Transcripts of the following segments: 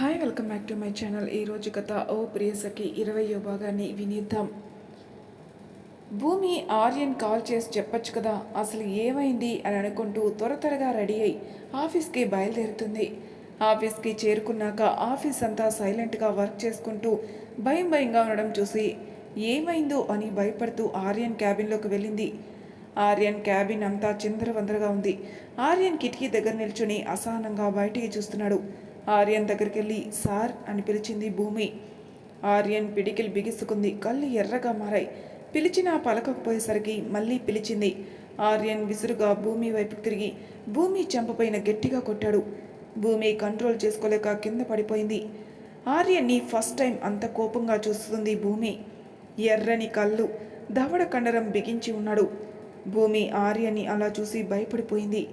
Hi welcome back to my channel. ఈరోజు కథ ఓ ప్రియసకి ఇరవయో భాగాన్ని వినిద్దాం. భూమి ఆర్యన్ కాల్ చేసి చెప్పచ్చు కదా అసలు ఏమైంది అని అనుకుంటూ త్వర త్వరగా రెడీ అయి ఆఫీస్కి బయలుదేరుతుంది. ఆఫీస్కి చేరుకున్నాక ఆఫీస్ అంతా సైలెంట్గా వర్క్ చేసుకుంటూ భయం భయంగా ఉండడం చూసి ఏమైందో అని భయపడుతూ ఆర్యన్ క్యాబిన్లోకి వెళ్ళింది. ఆర్యన్ క్యాబిన్ అంతా చిందరవందరగా ఉంది. ఆర్యన్ కిటికీ దగ్గర నిల్చుని అసహనంగా బయటికి చూస్తున్నాడు. ఆర్యన్ దగ్గరికి వెళ్ళి సార్ అని పిలిచింది భూమి. ఆర్యన్ పిడికిలు బిగుసుకుంది కళ్ళు ఎర్రగా మారాయి. పిలిచినా పలకకపోయేసరికి మళ్ళీ పిలిచింది. ఆర్యన్ విసురుగా భూమి వైపు తిరిగి భూమి చెంపపైన గట్టిగా కొట్టాడు. భూమి కంట్రోల్ చేసుకోలేక కింద పడిపోయింది. ఆర్యన్ని ఫస్ట్ టైం అంత కోపంగా చూస్తుంది భూమి. ఎర్రని కళ్ళు దవడ కండరం బిగించి ఉన్నాడు. భూమి ఆర్యన్ని అలా చూసి భయపడిపోయింది.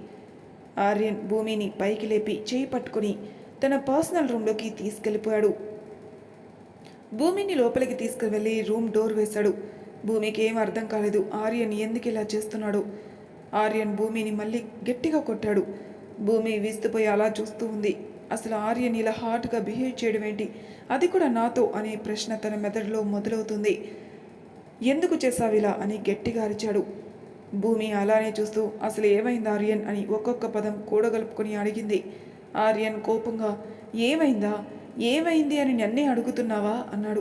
ఆర్యన్ భూమిని పైకి లేపి చేయి పట్టుకుని తన పర్సనల్ రూమ్లోకి తీసుకెళ్ళిపోయాడు. భూమిని లోపలికి తీసుకువెళ్ళి రూమ్ డోర్ వేశాడు. భూమికి ఏం అర్థం కాలేదు. ఆర్యన్ ఎందుకు ఇలా చేస్తున్నాడు? ఆర్యన్ భూమిని మళ్ళీ గట్టిగా కొట్టాడు. భూమి విస్తుపోయి అలా చూస్తూ ఉంది. అసలు ఆర్యన్ ఇలా హార్ట్గా బిహేవ్ చేయడం ఏంటి? అది కూడా నాతో అనే ప్రశ్న తన మెదడులో మొదలవుతుంది. ఎందుకు చేశావిలా అని గట్టిగా అరిచాడు. భూమి అలానే చూస్తూ అసలు ఏమైంది ఆర్యన్? అని ఒక్కొక్క పదం కూడగలుపుకొని అడిగింది. ఆర్యన్ కోపంగా ఏమైందా? ఏమైంది అని నన్నే అడుగుతున్నావా? అన్నాడు.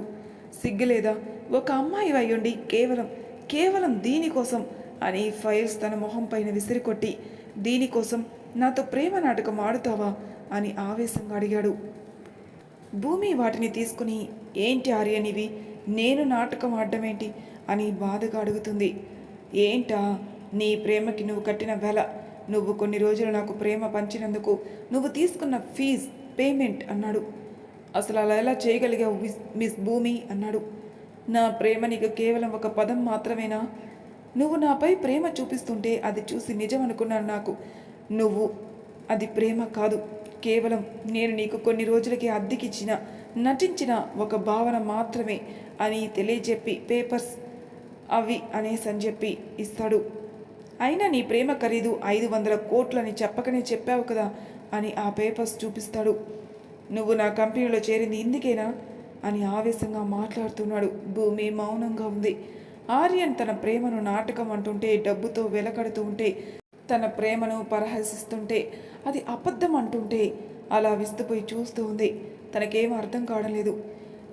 సిగ్గులేదా? ఒక అమ్మాయి అయ్యుండి కేవలం కేవలం దీనికోసం అని ఫైల్స్ తన మొహం పైన విసిరికొట్టి దీనికోసం నాతో ప్రేమ నాటకం ఆడుతావా? అని ఆవేశంగా అడిగాడు. భూమి వాటిని తీసుకుని ఏంటి ఆర్యన్ ఇవి? నేను నాటకం ఆడడమేంటి? అని బాధగా అడుగుతుంది. ఏంటా? నీ ప్రేమకి నువ్వు కట్టిన వెల నువ్వు కొన్ని రోజులు నాకు ప్రేమ పంచినందుకు నువ్వు తీసుకున్న ఫీజ్ పేమెంట్ అన్నాడు. అసలు అలా ఎలా చేయగలిగావు మిస్ మిస్ భూమి? అన్నాడు. నా ప్రేమ నీకు కేవలం ఒక పదం మాత్రమేనా? నువ్వు నాపై ప్రేమ చూపిస్తుంటే అది చూసి నిజం అనుకున్నాను నాకు. నువ్వు అది ప్రేమ కాదు. కేవలం నేను నీకు కొన్ని రోజులకి అద్దెకిచ్చిన నటించిన ఒక భావన మాత్రమే అని తెలియజెప్పి పేపర్స్ అవి అనేసని చెప్పి ఇస్తాడు. అయినా నీ ప్రేమ ఖరీదు ఐదు వందల కోట్లని చెప్పకనే చెప్పావు కదా అని ఆ పేపర్స్ చూపిస్తాడు. నువ్వు నా కంపెనీలో చేరింది ఇందుకేనా? అని ఆవేశంగా మాట్లాడుతున్నాడు. భూమి మౌనంగా ఉంది. ఆర్యన్ తన ప్రేమను నాటకం అంటుంటే డబ్బుతో వెలకడుతూ ఉంటే తన ప్రేమను పరహసిస్తుంటే అది అబద్ధం అంటుంటే అలా విస్తుపోయి చూస్తూ ఉంది. తనకేం అర్థం కావడం లేదు.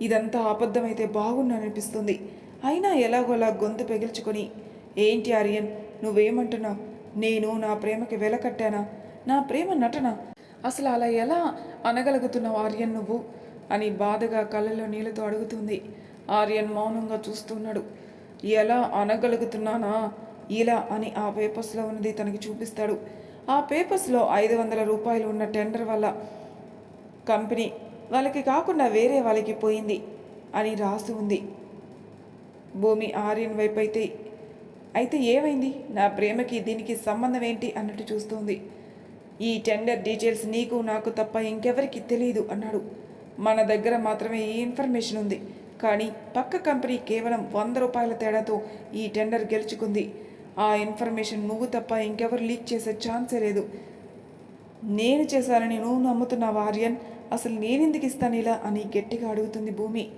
ఇదంతా అబద్ధమైతే బాగుండనిపిస్తుంది. అయినా ఎలాగోలా గొంతు పెగిల్చుకొని ఏంటి ఆర్యన్? నువ్వేమంటున్నావు నేను నా ప్రేమకి వెలకట్టానా నా ప్రేమ నటన? అసలు అలా ఎలా అనగలుగుతున్నావు ఆర్యన్ నువ్వు? అని బాధగా కళ్ళలో నీళ్ళతో అడుగుతుంది. ఆర్యన్ మౌనంగా చూస్తున్నాడు. ఎలా అనగలుగుతున్నానా? ఇలా అని ఆ పేపర్స్లో ఉన్నది తనకి చూపిస్తాడు. ఆ పేపర్స్లో ఐదు వందల రూపాయలు ఉన్న టెండర్ వల్ల కంపెనీ వాళ్ళకి కాకుండా వేరే వాళ్ళకి పోయింది అని రాసి ఉంది. భూమి ఆర్యన్ వైపు అయితే అయితే ఏమైంది? నా ప్రేమకి దీనికి సంబంధం ఏంటి అన్నట్టు చూస్తోంది. ఈ టెండర్ డీటెయిల్స్ నీకు నాకు తప్ప ఇంకెవరికి తెలియదు అన్నాడు. మన దగ్గర మాత్రమే ఈ ఇన్ఫర్మేషన్ ఉంది. కానీ పక్క కంపెనీ కేవలం వంద రూపాయల తేడాతో ఈ టెండర్ గెలుచుకుంది. ఆ ఇన్ఫర్మేషన్ నువ్వు తప్ప ఇంకెవరు లీక్ చేసే ఛాన్సే లేదు. నేను చేశానని నువ్వు నమ్ముతున్నావు ఆర్యన్ అసలు నేనెందుకు ఇస్తాను ఇలా అని గట్టిగా అడుగుతుంది భూమి.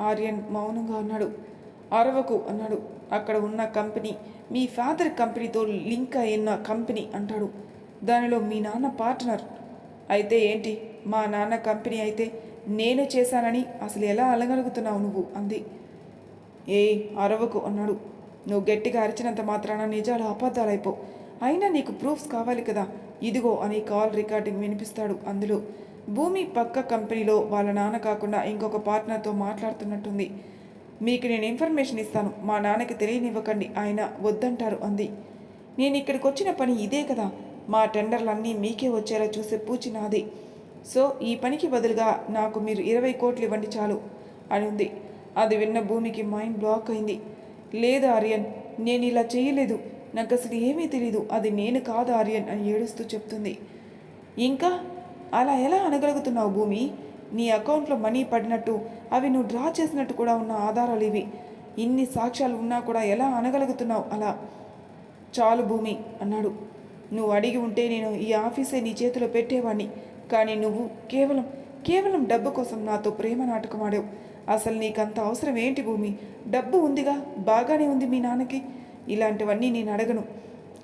ఆర్యన్ మౌనంగా అన్నాడు. అరవకు అన్నాడు. అక్కడ ఉన్న కంపెనీ. మీ ఫాదర్ కంపెనీతో లింక్ అయిన కంపెనీ అంటాడు. దానిలో మీ నాన్న పార్ట్నర్. అయితే ఏంటి? మా నాన్న కంపెనీ అయితే నేను చేశానని అసలు ఎలా అలగలుగుతున్నావు నువ్వు? అంది. ఏ అరవకు అన్నాడు. నువ్వు గట్టిగా అరిచినంత మాత్రాన నిజాలు అబద్ధాలైపో. అయినా నీకు ప్రూఫ్స్ కావాలి కదా? ఇదిగో అని కాల్ రికార్డింగ్ వినిపిస్తాడు అందులో. భూమి పక్క కంపెనీలో వాళ్ళ నాన్న కాకుండా ఇంకొక పార్ట్నర్తో మాట్లాడుతున్నట్టుంది. మీకు నేను ఇన్ఫర్మేషన్ ఇస్తాను. మా నాన్నకి తెలియనివ్వకండి. ఆయన వద్దంటారు అంది. నేను ఇక్కడికి వచ్చిన పని ఇదే కదా. మా టెండర్లన్నీ మీకే వచ్చేలా చూసే పూచి నాది. సో ఈ పనికి బదులుగా నాకు మీరు ఇరవై కోట్లు ఇవ్వండి చాలు అని ఉంది అది విన్న భూమికి మైండ్ బ్లాక్ అయింది. లేదు ఆర్యన్ నేను ఇలా చేయలేదు. నాకు అసలు ఏమీ తెలియదు అది నేను కాదు ఆర్యన్ అని ఏడుస్తూ చెప్తుంది. ఇంకా? అలా ఎలా అనగలుగుతున్నావు భూమి? నీ అకౌంట్లో మనీ పడినట్టు అవి నువ్వు డ్రా చేసినట్టు కూడా ఉన్న ఆధారాలు ఇవి. ఇన్ని సాక్ష్యాలు ఉన్నా కూడా ఎలా అనగలుగుతున్నావు అలా? చాలు భూమి అన్నాడు. నువ్వు అడిగి ఉంటే నేను ఈ ఆఫీసే నీ చేతిలో పెట్టేవాడిని కానీ నువ్వు కేవలం కేవలం డబ్బు కోసం నాతో ప్రేమ నాటకం ఆడావు. అసలు నీకంత అవసరం ఏంటి భూమి? డబ్బు ఉందిగా బాగానే ఉంది మీ నాన్నకి? ఇలాంటివన్నీ నేను అడగను.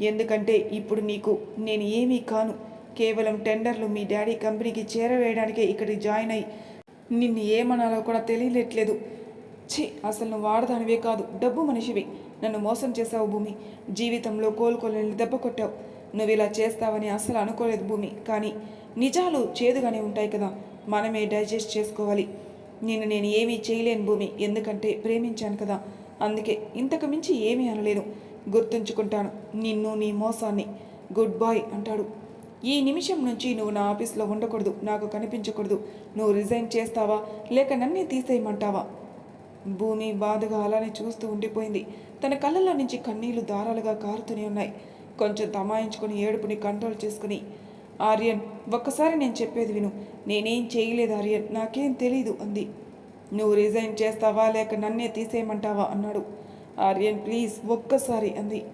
ఎందుకంటే ఇప్పుడు నీకు నేను ఏమీ కాను. కేవలం టెండర్లు మీ డాడీ కంపెనీకి చేరవేయడానికే ఇక్కడికి జాయిన్ అయ్యి నిన్ను ఏమనాలో కూడా తెలియట్లేదు. ఛీ అసలు నువ్వు వాడదానివే కాదు. డబ్బు మనిషివి. నన్ను మోసం చేశావు భూమి. జీవితంలో కోలుకోలేని దెబ్బ కొట్టావు. నువ్వు ఇలా చేస్తావని అసలు అనుకోలేదు భూమి. కానీ నిజాలు చేదుగానే ఉంటాయి కదా. మనమే డైజెస్ట్ చేసుకోవాలి. నేను నేను ఏమీ చేయలేను భూమి. ఎందుకంటే ప్రేమించాను కదా. అందుకే ఇంతకు మించి ఏమీ అనలేను. గుర్తుంచుకుంటాను. నిన్ను నీ మోసాన్ని. గుడ్ బాయ్ అంటాడు. ఈ నిమిషం నుంచి నువ్వు నా ఆఫీస్లో ఉండకూడదు నాకు కనిపించకూడదు. నువ్వు రిజైన్ చేస్తావా? లేక నన్నే తీసేయమంటావా? భూమి బాధగా అలానే చూస్తూ ఉండిపోయింది. తన కళ్ళల్లో నుంచి కన్నీళ్ళు దారాలుగా కారుతూనే ఉన్నాయి. కొంచెం తమాయించుకొని ఏడుపుని కంట్రోల్ చేసుకుని ఆర్యన్ ఒక్కసారి నేను చెప్పేది విను. నేనేం చేయలేదు ఆర్యన్ నాకేం తెలీదు అంది. నువ్వు రిజైన్ చేస్తావా? లేక నన్నే తీసేయమంటావా? అన్నాడు. ఆర్యన్ ప్లీజ్ ఒక్కసారి అంది.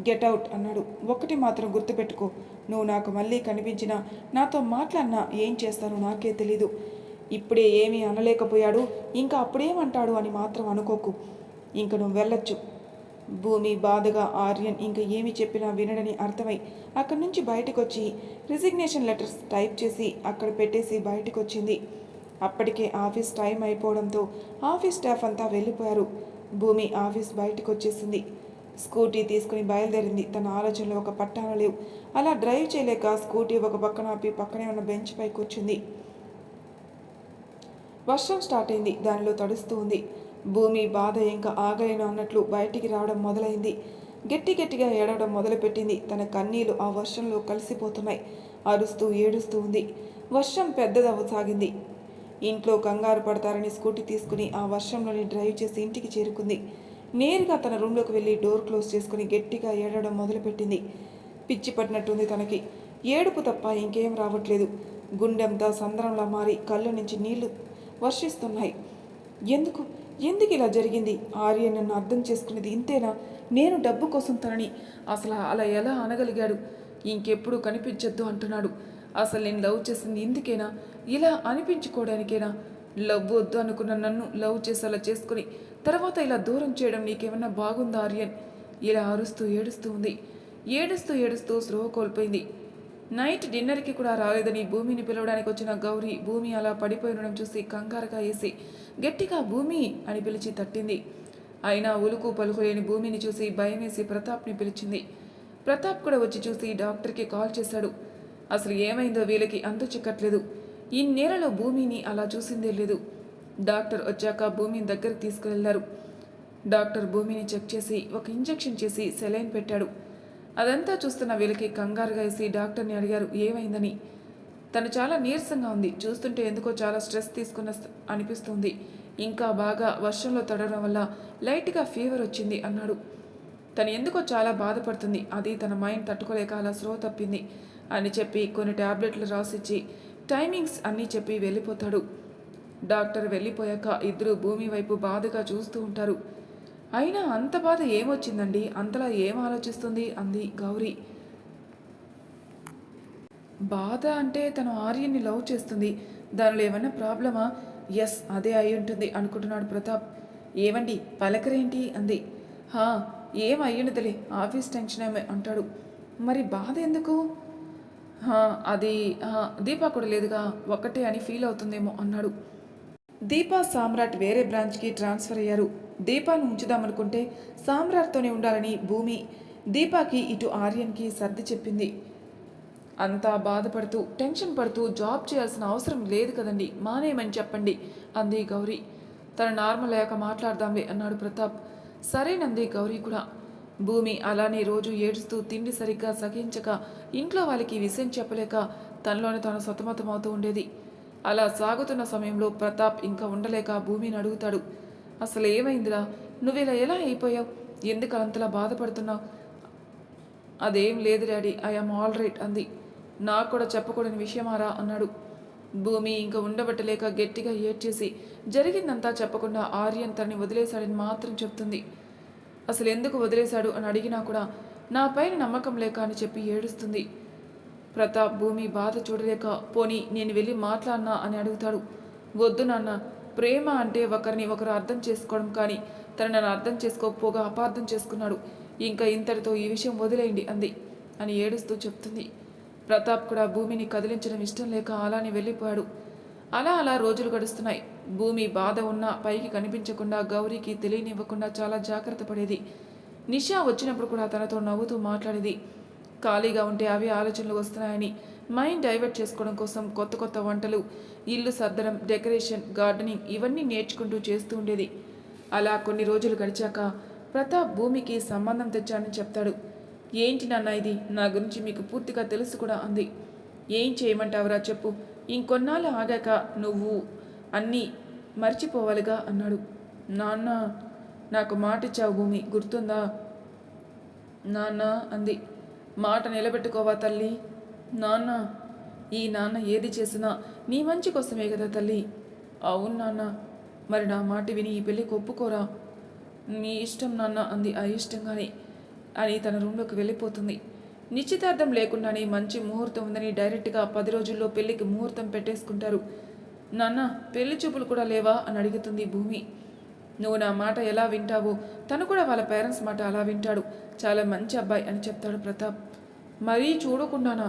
గెట్ అవుట్ అన్నాడు. ఒకటి మాత్రం గుర్తుపెట్టుకో. నువ్వు నాకు మళ్ళీ కనిపించినా నాతో మాట్లాడినా ఏం చేస్తానో నాకే తెలీదు. ఇప్పుడే ఏమీ అనలేకపోయాడు. ఇంకా అప్పుడేమంటాడు అని మాత్రం అనుకోకు. ఇంక నువ్వు వెళ్ళొచ్చు. భూమి బాధగా ఆర్యన్ ఇంకా ఏమి చెప్పినా వినడని అర్థమై అక్కడి నుంచి బయటకు వచ్చి రిజిగ్నేషన్ లెటర్స్ టైప్ చేసి అక్కడ పెట్టేసి బయటకు వచ్చింది అప్పటికే ఆఫీస్ టైం అయిపోవడంతో ఆఫీస్ స్టాఫ్ అంతా వెళ్ళిపోయారు. భూమి ఆఫీస్ బయటకు వచ్చేసింది స్కూటీ తీసుకుని బయలుదేరింది. తన ఆలోచనలో ఒక పట్టాన లేవు. అలా డ్రైవ్ చేయలేక స్కూటీ ఒక పక్కన ఆపి పక్కనే ఉన్న బెంచ్ పై కూర్చుంది. వర్షం స్టార్ట్ అయింది. దానిలో తడుస్తూ ఉంది. భూమి బాధ ఇంకా ఆగలేను అన్నట్లు బయటికి రావడం మొదలైంది. గట్టి గట్టిగా ఏడవడం మొదలుపెట్టింది. తన కన్నీళ్ళు ఆ వర్షంలో కలిసిపోతున్నాయి. అరుస్తూ ఏడుస్తూ ఉంది. వర్షం పెద్దదవ్వసాగింది. ఇంట్లో కంగారు పడతారని స్కూటీ తీసుకుని ఆ వర్షంలోని డ్రైవ్ చేసి ఇంటికి చేరుకుంది. నేరుగా తన రూమ్లోకి వెళ్ళి డోర్ క్లోజ్ చేసుకుని గట్టిగా ఏడవడం మొదలుపెట్టింది. పిచ్చి పట్టినట్టుంది తనకి. ఏడుపు తప్ప ఇంకేం రావట్లేదు. గుండెంతా సంద్రంలా మారి కళ్ళు నుంచి నీళ్ళు వర్షిస్తున్నాయి. ఎందుకు? ఎందుకు ఇలా జరిగింది? ఆర్య నన్ను అర్థం చేసుకునేది ఇంతేనా? నేను డబ్బు కోసం తనని అసలు అలా ఎలా అనగలిగాడు? ఇంకెప్పుడు కనిపించొద్దు అంటున్నాడు. అసలు నేను లవ్ చేసింది ఇందుకేనా? ఇలా అనిపించుకోవడానికేనా లవ్ వద్దు అనుకున్న నన్ను లవ్ చేసేలా చేసుకుని తర్వాత ఇలా దూరం చేయడం నీకేమన్నా బాగుందా ఆర్యన్? ఇలా అరుస్తూ ఏడుస్తూ ఉంది. ఏడుస్తూ ఏడుస్తూ స్లో కోల్పోయింది. నైట్ డిన్నర్కి కూడా రాలేదని భూమిని పిలవడానికి వచ్చిన గౌరీ భూమి అలా పడిపోయి ఉండడం చూసి కంగారుగా వేసి గట్టిగా భూమి! అని పిలిచి తట్టింది. అయినా ఉలుకు పలుకు లేని భూమిని చూసి భయమేసి ప్రతాప్ని పిలిచింది. ప్రతాప్ కూడా వచ్చి చూసి డాక్టర్కి కాల్ చేశాడు. అసలు ఏమైందో వీళ్ళకి అంతు చిక్కట్లేదు. ఈ నేలలో భూమిని అలా చూసిందే లేదు. డాక్టర్ వచ్చాక భూమిని దగ్గరికి తీసుకువెళ్ళారు. డాక్టర్ భూమిని చెక్ చేసి ఒక ఇంజెక్షన్ చేసి సెలైన్ పెట్టాడు. అదంతా చూస్తున్న వీళ్ళకి కంగారుగా వేసి డాక్టర్ని అడిగారు ఏమైందని? తను చాలా నీరసంగా ఉంది. చూస్తుంటే ఎందుకో చాలా స్ట్రెస్ తీసుకున్న అనిపిస్తుంది. ఇంకా బాగా వర్షంలో తడవడం వల్ల లైట్గా ఫీవర్ వచ్చింది అన్నాడు. తను ఎందుకో చాలా బాధపడుతుంది. అది తన మైండ్ తట్టుకోలేక అలా స్లో తప్పింది అని చెప్పి కొన్ని టాబ్లెట్లు రాసిచ్చి టైమింగ్స్ అన్నీ చెప్పి వెళ్ళిపోతాడు. డాక్టర్ వెళ్ళిపోయాక ఇద్దరు భూమి వైపు బాధగా చూస్తూ ఉంటారు. అయినా అంత బాధ ఏమొచ్చిందండి? అంతలా ఏం ఆలోచిస్తుంది? అంది గౌరీ. బాధ అంటే తను ఆర్యన్ని లవ్ చేస్తుంది. దానిలో ఏమైనా ప్రాబ్లమా? ఎస్ అదే అయి ఉంటుంది అనుకుంటున్నాడు ప్రతాప్. ఏమండి పలకరేంటి? అంది. హా ఏం అయ్యుండదులే ఆఫీస్ టెన్షన్ ఏమే? అంటాడు. మరి బాధ ఎందుకు? హా, అది దీపా కూడా లేదుగా ఒక్కటే అని ఫీల్ అవుతుందేమో అన్నాడు. దీపా సామ్రాట్ వేరే బ్రాంచ్కి ట్రాన్స్ఫర్ అయ్యారు. దీపాను ఉంచుదామనుకుంటే సామ్రాట్తోనే ఉండాలని భూమి దీపాకి ఇటు ఆర్యన్కి సర్ది చెప్పింది. అంతా బాధపడుతూ టెన్షన్ పడుతూ జాబ్ చేయాల్సిన అవసరం లేదు కదండి మానేయమని చెప్పండి అంది గౌరీ. తన నార్మల్ అయ్యాక మాట్లాడదాంలే అన్నాడు ప్రతాప్. సరేనంది గౌరీ కూడా. భూమి అలానే రోజు ఏడుస్తూ తిండి సరిగ్గా సహించక ఇంట్లో వాళ్ళకి విషయం చెప్పలేక తనలోనే తాను సతమతమవుతూ ఉండేది. అలా సాగుతున్న సమయంలో ప్రతాప్ ఇంకా ఉండలేక భూమిని అడుగుతాడు. అసలు ఏమైందిరా? ఇలా ఎలా అయిపోయావు? ఎందుకు అంతలా బాధపడుతున్నావు? అదేం లేదు డాడీ ఐఎమ్ ఆల్ రైట్ అంది. నాకు కూడా చెప్పకూడని విషయమారా? అన్నాడు. భూమి ఇంకా ఉండబట్టలేక గట్టిగా ఏడ్చేసి జరిగిందంతా చెప్పకుండా ఆర్యన్ తనని వదిలేశాడని మాత్రం చెప్తుంది. అసలు ఎందుకు వదిలేశాడు? అని అడిగినా కూడా నా పైన నమ్మకం లేక అని చెప్పి ఏడుస్తుంది. ప్రతాప్ భూమి బాధ చూడలేక పోని నేను వెళ్ళి మాట్లాడినా అని అడుగుతాడు. వద్దు నాన్న ప్రేమ అంటే ఒకరిని ఒకరు అర్థం చేసుకోవడం కానీ తను నన్ను అర్థం చేసుకోకపోగా అపార్థం చేసుకున్నాడు. ఇంకా ఇంతటితో ఈ విషయం వదిలేయండి అంది అని ఏడుస్తూ చెప్తుంది. ప్రతాప్ కూడా భూమిని కదిలించడం ఇష్టం లేక అలానే వెళ్ళిపోయాడు. అలా అలా రోజులు గడుస్తున్నాయి. భూమి బాధ ఉన్నా పైకి కనిపించకుండా గౌరీకి తెలియనివ్వకుండా చాలా జాగ్రత్త పడేది. నిషా వచ్చినప్పుడు కూడా తనతో నవ్వుతూ మాట్లాడేది. ఖాళీగా ఉంటే అవి ఆలోచనలు వస్తున్నాయని మైండ్ డైవర్ట్ చేసుకోవడం కోసం కొత్త కొత్త వంటలు ఇల్లు సర్దడం డెకరేషన్ గార్డెనింగ్ ఇవన్నీ నేర్చుకుంటూ చేస్తూ ఉండేది. అలా కొన్ని రోజులు గడిచాక ప్రతాప్ భూమికి సంబంధం తెచ్చానని చెప్తాడు. ఏంటి నాన్న ఇది? నా గురించి మీకు పూర్తిగా తెలుసు కూడా అంది. ఏం చేయమంటావురా చెప్పు. ఇంకొన్నాళ్ళు ఆగాక నువ్వు అన్నీ మర్చిపోవాలిగా అన్నాడు. నాన్న నాకు మాట ఇచ్చావు భూమి. గుర్తుందా? నాన్న అంది. మాట నిలబెట్టుకోవా తల్లి? నాన్న ఈ నాన్న ఏది చేసినా నీ మంచి కోసమే కదా తల్లి. అవును నాన్న మరి నా మాట విని ఈ పెళ్ళికి ఒప్పుకోరా? నీ ఇష్టం నాన్న అంది అయిష్టంగానే అని తన రూమ్లోకి వెళ్ళిపోతుంది. నిశ్చితార్థం లేకుండానే మంచి ముహూర్తం ఉందని డైరెక్ట్గా పది రోజుల్లో పెళ్ళికి ముహూర్తం పెట్టేసుకుంటారు. నాన్న పెళ్ళి చూపులు కూడా లేవా? అని అడుగుతుంది భూమి. నువ్వు నా మాట ఎలా వింటావో తను కూడా వాళ్ళ పేరెంట్స్ మాట అలా వింటాడు. చాలా మంచి అబ్బాయి అని చెప్తాడు ప్రతాప్. మరీ చూడకుండానా?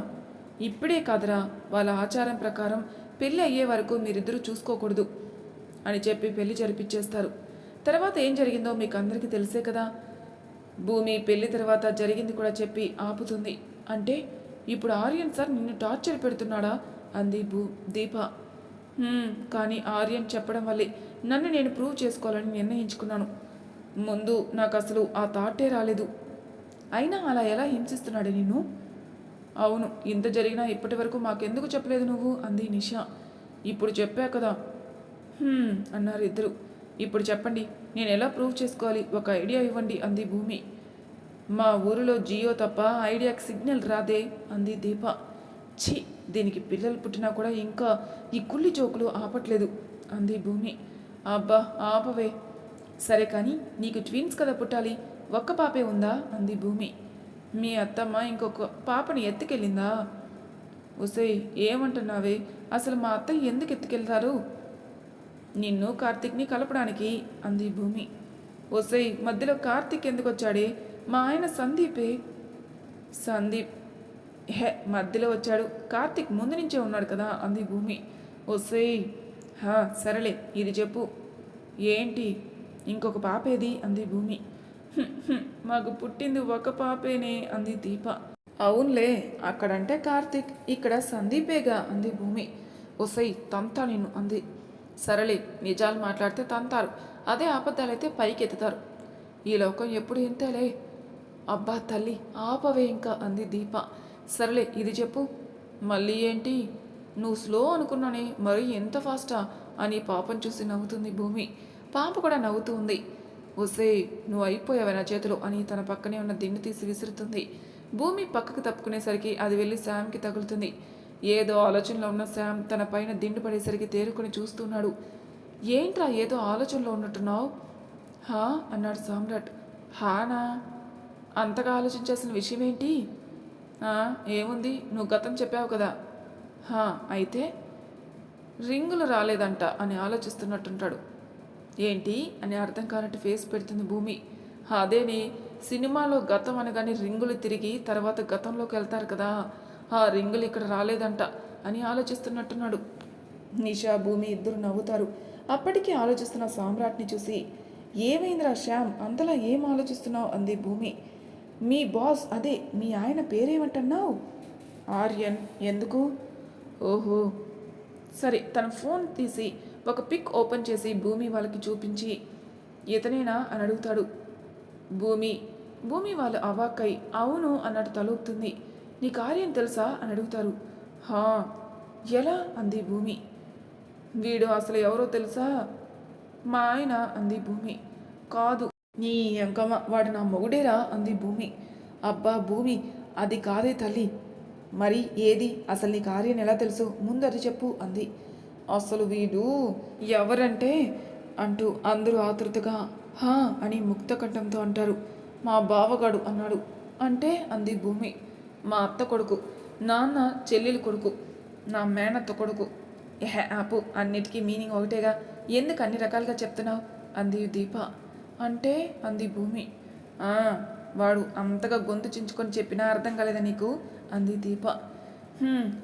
ఇప్పుడే కాదురా వాళ్ళ ఆచారం ప్రకారం పెళ్ళి అయ్యే వరకు మీరిద్దరూ చూసుకోకూడదు అని చెప్పి పెళ్ళి జరిపించేస్తారు తర్వాత ఏం జరిగిందో మీకు అందరికీ తెలిసే కదా. భూమి పెళ్ళి తర్వాత జరిగింది కూడా చెప్పి ఆపుతుంది. అంటే ఇప్పుడు ఆర్యన్ సార్ నిన్ను టార్చర్ పెడుతున్నాడా? అంది భూ దీప. కానీ ఆర్యన్ చెప్పడం వల్లే నన్ను నేను ప్రూవ్ చేసుకోవాలని నిర్ణయించుకున్నాను. ముందు నాకు అసలు ఆ థాటే రాలేదు. అయినా అలా ఎలా హింసిస్తున్నాడు నిన్ను? అవును ఇంత జరిగినా ఇప్పటి వరకు మాకెందుకు చెప్పలేదు నువ్వు? అంది నిషా. ఇప్పుడు చెప్పా కదా. అన్నారు ఇద్దరు. ఇప్పుడు చెప్పండి నేను ఎలా ప్రూవ్ చేసుకోవాలి? ఒక ఐడియా ఇవ్వండి అంది భూమి. మా ఊరిలో జియో తప్ప ఐడియాకి సిగ్నల్ రాదే అంది దీప. ఛీ దీనికి పిల్లలు పుట్టినా కూడా ఇంకా ఈ కుళ్ళి జోకులు ఆపట్లేదు అంది భూమి. అబ్బా ఆపవే. సరే కానీ నీకు ట్విన్స్ కదా పుట్టాలి. ఒక్క పాపే ఉందా? అంది భూమి. మీ అత్తమ్మ ఇంకొక పాపని ఎత్తుకెళ్ళిందా? ఒసేయ్ ఏమంటున్నావే? అసలు మా అత్తయ్య ఎందుకు ఎత్తుకెళ్తారు? నిన్ను కార్తీక్ని కలపడానికి అంది భూమి. ఒసేయ్ మధ్యలో కార్తీక్ ఎందుకు వచ్చాడే మా ఆయన సందీపే. సందీప్ హే మధ్యలో వచ్చాడు. కార్తీక్ ముందు నుంచే ఉన్నాడు కదా అంది భూమి. ఒసే హా సరేలే ఇది చెప్పు. ఏంటి? ఇంకొక పాపేది? అంది భూమి. మాకు పుట్టింది ఒక పాపేనే అంది దీప. అవునులే అక్కడంటే కార్తీక్ ఇక్కడ సందీపేగా అంది భూమి. ఒసై తంతా నిన్ను అంది. సరేలే నిజాలు మాట్లాడితే తంతారు. అదే అబద్ధాలైతే పైకెత్తుతారు. ఈ లోకం ఎప్పుడు ఇంతేలే? అబ్బా తల్లి ఆపవే ఇంకా అంది దీప. సరేలే ఇది చెప్పు. మళ్ళీ ఏంటి? నువ్వు స్లో అనుకున్నానే మరి ఎంత ఫాస్టా? అని పాపం చూసి నవ్వుతుంది భూమి. పాప కూడా నవ్వుతూ ఉంది. ఒసే నువ్వు అయిపోయావే నా చేతిలో? అని తన పక్కనే ఉన్న దిండు తీసి విసురుతుంది. భూమి పక్కకు తప్పుకునేసరికి అది వెళ్ళి శామ్కి తగులుతుంది. ఏదో ఆలోచనలో ఉన్న శామ్ తన పైన దిండు పడేసరికి తేరుకొని చూస్తున్నాడు. ఏంట్రా ఏదో ఆలోచనలో ఉన్నట్టున్నావు? హా? అన్నాడు సామ్రాట్. హానా? అంతగా ఆలోచించాల్సిన విషయం ఏంటి ఏముంది? నువ్వు గతం చెప్పావు కదా. హా అయితే రింగులు రాలేదంట అని ఆలోచిస్తున్నట్టుంటాడు. ఏంటి? అని అర్థం కానట్టు ఫేస్ పెడుతుంది భూమి. అదేనే సినిమాలో గతం అనగానే రింగులు తిరిగి తర్వాత గతంలోకి వెళ్తారు కదా. ఆ రింగులు ఇక్కడ రాలేదంట అని ఆలోచిస్తున్నట్టున్నాడు. నిషా భూమి ఇద్దరు నవ్వుతారు. అప్పటికి ఆలోచిస్తున్న సామ్రాట్ని చూసి ఏమైందిరా శ్యామ్? అంతలా ఏం ఆలోచిస్తున్నావు? అంది భూమి. మీ బాస్ అదే మీ ఆయన పేరేమంటున్నావు? ఆర్యన్ ఎందుకు? ఓహో. సరే తన ఫోన్ తీసి ఒక పిక్ ఓపెన్ చేసి భూమి వాళ్ళకి చూపించి ఇతనేనా? అని అడుగుతాడు. భూమి భూమి వాళ్ళు అవాక్కై అవును అన్నట్టు తలూపుతుంది. నీ కార్యం తెలుసా? అని అడుగుతారు. హా ఎలా? అంది భూమి. వీడు అసలు ఎవరో తెలుసా? మా ఆయన అంది భూమి. కాదు నీ అంకమ్మ వాడు నా మొగుడేరా అంది భూమి. అబ్బా భూమి అది కాదే తల్లి. మరి ఏది? అసలు నీ కార్యం ఎలా తెలుసు? ముందు అది చెప్పు అంది. అసలు వీడు ఎవరంటే? అంటూ అందరూ ఆతృతగా హా అని ముక్త కంఠంతో అంటారు. మా బావగాడు అన్నాడు. అంటే? అంది భూమి. మా అత్త కొడుకు. నాన్న చెల్లెలు కొడుకు. నా మేనత్త కొడుకు. ఎహె ఆపు అన్నిటికీ మీనింగ్ ఒకటేగా. ఎందుకు అన్ని రకాలుగా చెప్తున్నావు? అంది దీప. అంటే అంది భూమి. వాడు అంతగా గొంతు చించుకొని చెప్పినా అర్థం కాలేదా నీకు? అంది దీప.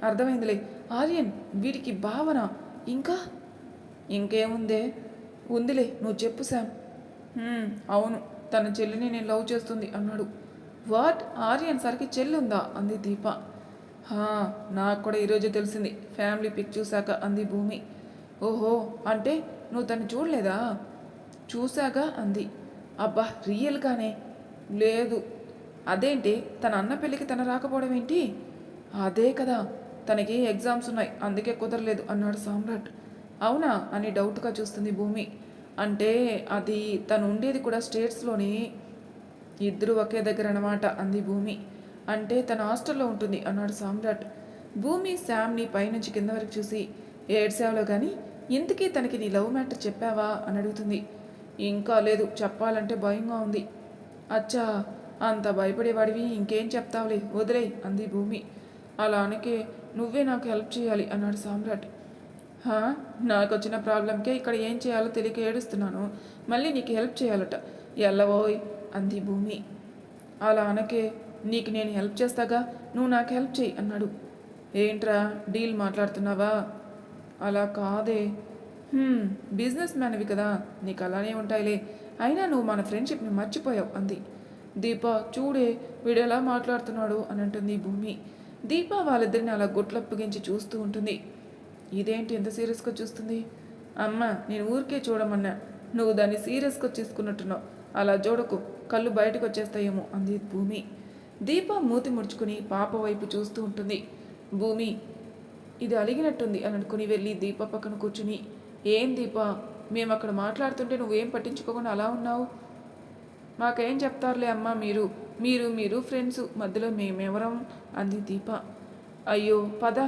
అర్థమైందిలే. ఆర్యన్ వీడికి భావన ఇంకా? ఇంకేముందే? ఉందిలే నువ్వు చెప్పు శామ్. అవును తన చెల్లిని నేను లవ్ చేస్తుంది అన్నాడు. వాట్? ఆర్యన్ సరికి చెల్లి ఉందా అంది దీప. నాకు కూడా ఈరోజు తెలిసింది. ఫ్యామిలీ పిక్ చూశాక అంది భూమి. ఓహో అంటే నువ్వు తను చూడలేదా? చూశాక అంది. అబ్బా రియల్గానే? లేదు. అదేంటి? తన అన్న పెళ్ళికి తన రాకపోవడం ఏంటి? అదే కదా. తనకి ఎగ్జామ్స్ ఉన్నాయి. అందుకే కుదరలేదు అన్నాడు సామ్రాట్. అవునా? అని డౌట్గా చూస్తుంది భూమి. అంటే అది తను ఉండేది కూడా స్టేట్స్లోని. ఇద్దరు ఒకే దగ్గర అన్నమాట అంది భూమి. అంటే తన హాస్టల్లో ఉంటుంది అన్నాడు సామ్రాట్. భూమి శామ్ని పైనుంచి కింద వరకు చూసి ఏడ్సావులో కానీ ఇంతకీ తనకి నీ లవ్ మ్యాటర్ చెప్పావా? అని అడుగుతుంది. ఇంకా లేదు చెప్పాలంటే భయంగా ఉంది. అచ్చా అంత భయపడేవాడివి ఇంకేం చెప్తావులే వదిలే అంది భూమి. అలా అనకే నువ్వే నాకు హెల్ప్ చేయాలి అన్నాడు సామ్రాట్. హా నాకు వచ్చిన ప్రాబ్లంకే ఇక్కడ ఏం చేయాలో తెలియక ఏడుస్తున్నాను. మళ్ళీ నీకు హెల్ప్ చేయాలట. ఎల్లవోయ్ అంది భూమి. అలా అనకే నీకు నేను హెల్ప్ చేస్తాగా నువ్వు నాకు హెల్ప్ చేయి అన్నాడు. ఏంట్రా డీల్ మాట్లాడుతున్నావా? అలా కాదే బిజినెస్ మ్యాన్వి కదా. నీకు అలానే ఉంటాయిలే. అయినా నువ్వు మన ఫ్రెండ్షిప్ని మర్చిపోయావు అంది. దీప చూడే వీడు ఎలా మాట్లాడుతున్నాడు అని అంటుంది భూమి. దీప వాళ్ళిద్దరిని అలా గుట్లప్పగించి చూస్తూ ఉంటుంది. ఇదేంటి ఎంత సీరియస్గా చూస్తుంది? అమ్మ నేను ఊరికే చూడమన్నా. నువ్వు దాన్ని సీరియస్గా తీసుకున్నట్టున్నావు అలా చూడకు కళ్ళు బయటకు వచ్చేస్తాయేమో అంది భూమి. దీప మూతి ముడుచుకుని పాప వైపు చూస్తూ ఉంటుంది. భూమి ఇది అలిగినట్టుంది అని అనుకుని వెళ్ళి దీప పక్కన కూర్చుని ఏం దీప? మేము అక్కడ మాట్లాడుతుంటే నువ్వేం పట్టించుకోకుండా అలా ఉన్నావు? మాకేం చెప్తారులే అమ్మా మీరు. మీరు మీరు ఫ్రెండ్స్ మధ్యలో మేమెవరం? అంది దీప. అయ్యో పద.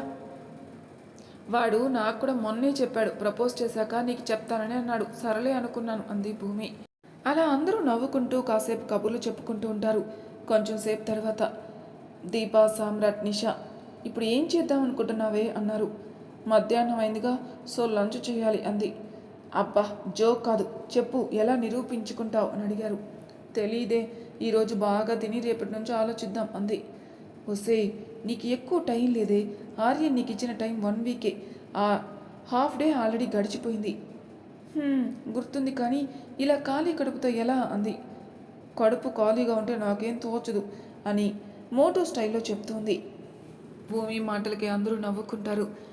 వాడు నాకు కూడా మొన్నే చెప్పాడు. ప్రపోజ్ చేశాక నీకు చెప్తానని అన్నాడు. సరలే అనుకున్నాను అంది భూమి. అలా అందరూ నవ్వుకుంటూ కాసేపు కబుర్లు చెప్పుకుంటూ ఉంటారు. కొంచెం సేపు తర్వాత దీప సామ్రాట్ నిషా ఇప్పుడు ఏం చేద్దాం అనుకుంటున్నావే? అన్నారు. మధ్యాహ్నం అయిందిగా సో లంచ్ చేయాలి అంది. అబ్బా జోక్ కాదు. చెప్పు ఎలా నిరూపించుకుంటావు అని అడిగారు. తెలీదే ఈరోజు బాగా తిని రేపటి నుంచి ఆలోచిద్దాం అంది. ఒసే నీకు ఎక్కువ టైం లేదే. ఆర్యన్ నీకు ఇచ్చిన టైం వన్ వీకే. ఆ హాఫ్ డే ఆల్రెడీ గడిచిపోయింది. గుర్తుంది కానీ ఇలా ఖాళీ కడుపుతో ఎలా అంది. కడుపు ఖాళీగా ఉంటే నాకేం తోచదు అని మోటో స్టైల్లో చెప్తుంది. భూమి మాటలకి అందరూ నవ్వుకుంటారు.